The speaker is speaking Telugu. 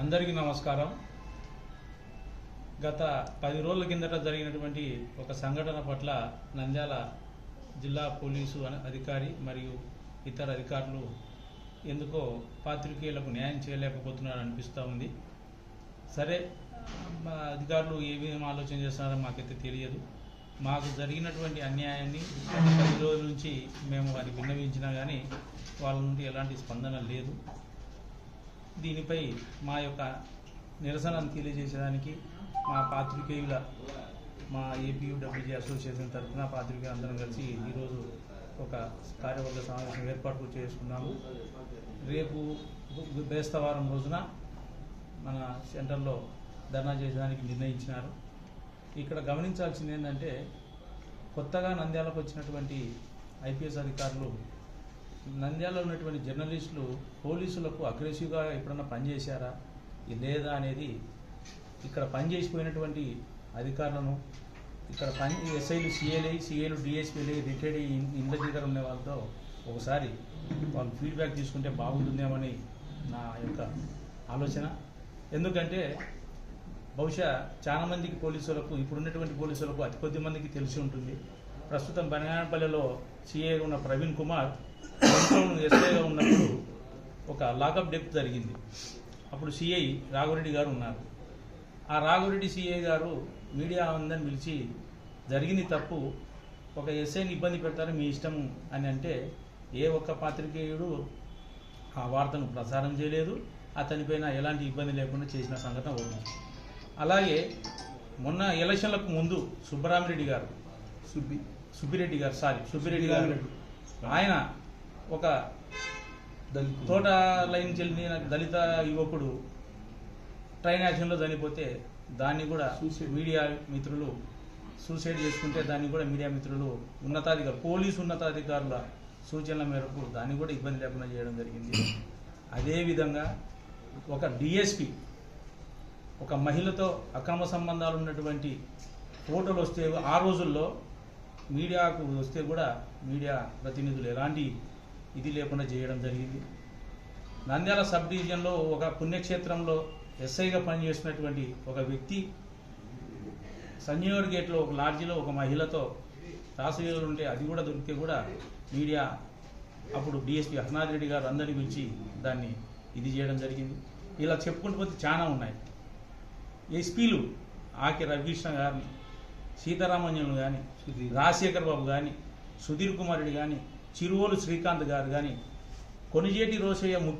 అందరికీ నమస్కారం. గత పది రోజుల కిందట జరిగినటువంటి ఒక సంఘటన పట్ల నంద్యాల జిల్లా పోలీసు అధికారి మరియు ఇతర అధికారులు ఎందుకో పాత్రికేయులకు న్యాయం చేయలేకపోతున్నారు అనిపిస్తూ ఉంది. సరే మా అధికారులు ఏ విధంగా ఆలోచన చేస్తున్నారో మాకైతే తెలియదు. మాకు జరిగినటువంటి అన్యాయాన్ని పది రోజుల నుంచి మేము వారికి విన్నవించినా కానీ వాళ్ళ నుండి ఎలాంటి స్పందన లేదు. దీనిపై మా యొక్క నిరసనను తెలియజేసేదానికి మా పాత్రికేయుల మా ఏపీయూడబ్ల్యూజీ అసోసియేషన్ తరఫున పాత్రికేయులు అందరం కలిసి ఈరోజు ఒక కార్యవర్గ సమావేశం ఏర్పాటు చేసుకున్నాము. రేపు బేస్తవారం రోజున మన సెంటర్లో ధర్నా చేసేదానికి నిర్ణయించినారు. ఇక్కడ గమనించాల్సింది ఏంటంటే కొత్తగా నంద్యాలకు వచ్చినటువంటి ఐపీఎస్ అధికారులు నంద్యాలలో ఉన్నటువంటి జర్నలిస్టులు పోలీసులకు అగ్రెసివ్గా ఎప్పుడన్నా పనిచేశారా లేదా అనేది ఇక్కడ పనిచేసిపోయినటువంటి అధికారులను ఇక్కడ పని ఎస్ఐలు సీఎల్ఐ సిఏలు డిఎస్పీలు రిటైర్డ్ ఇండ్ల దగ్గర ఉన్న వాళ్ళతో ఒకసారి వాళ్ళు ఫీడ్బ్యాక్ తీసుకుంటే బాగుంటుందేమని నా యొక్క ఆలోచన. ఎందుకంటే బహుశా చాలా మందికి పోలీసులకు ఇప్పుడున్నటువంటి పోలీసులకు అతి కొద్ది మందికి తెలిసి ఉంటుంది. ప్రస్తుతం బనగానపల్లిలో సిఐ ఉన్న ప్రవీణ్ కుమార్ ఎస్ఐగా ఉన్నప్పుడు ఒక లాకప్ డెత్ జరిగింది. అప్పుడు సిఐ రాఘురెడ్డి గారు ఉన్నారు. ఆ రాఘురెడ్డి సిఐ గారు మీడియా అందరిని పిలిచి జరిగింది తప్పు ఒక ఎస్ఐని ఇబ్బంది పెడతారు మీ ఇష్టం? అని అంటే ఏ ఒక్క పాత్రికేయుడు ఆ వార్తను ప్రసారం చేయలేదు. అతనిపైన ఎలాంటి ఇబ్బంది లేకుండా చేసిన సంఘటన ఉంది అలాగే మొన్న ఎలక్షన్లకు ముందు సుబ్బరామిరెడ్డి గారు సుబ్బి. సుబ్బిరెడ్డి గారు సారీ సుబ్బిరెడ్డి గారు ఆయన ఒక తోట లైన్ చెందిన దళిత యువకుడు ట్రైన్ యాక్సిడెంట్లో చనిపోతే దాన్ని కూడా మీడియా మిత్రులు సూసైడ్ చేసుకుంటే దాన్ని కూడా మీడియా మిత్రులు ఉన్నతాధికారులు పోలీసు ఉన్నతాధికారుల సూచనల మేరకు దాన్ని కూడా ఇబ్బంది లేకుండా చేయడం జరిగింది. అదేవిధంగా ఒక డిఎస్పి ఒక మహిళతో అక్రమ సంబంధాలు ఉన్నటువంటి ఫోటోలు వస్తే ఆ రోజుల్లో మీడియాకు వస్తే కూడా మీడియా ప్రతినిధులు ఎలాంటి ఇది లేకుండా చేయడం జరిగింది. నంద్యాల సబ్ డివిజన్లో ఒక పుణ్యక్షేత్రంలో ఎస్ఐగా పనిచేసినటువంటి ఒక వ్యక్తి సంజీవర్ గేట్లో ఒక లాడ్జిలో ఒక మహిళతో రాసలీలలు ఉంటే అది కూడా దొరికితే కూడా మీడియా అప్పుడు డిఎస్పీ హర్నాథ్ రెడ్డి గారు అందరి గురించి దాన్ని ఇది చేయడం జరిగింది. ఇలా చెప్పుకుంటూ పోతే చాలా ఉన్నాయి. ఎస్పీలు ఆకి రవికృష్ణ గారిని సీతారామన్యులు కానీ రాజశేఖర్ బాబు కానీ సుధీర్ కుమారుడు కానీ చిరువోలు శ్రీకాంత్ గారు కానీ కొనిజేటి రోసయ్య ముఖ్య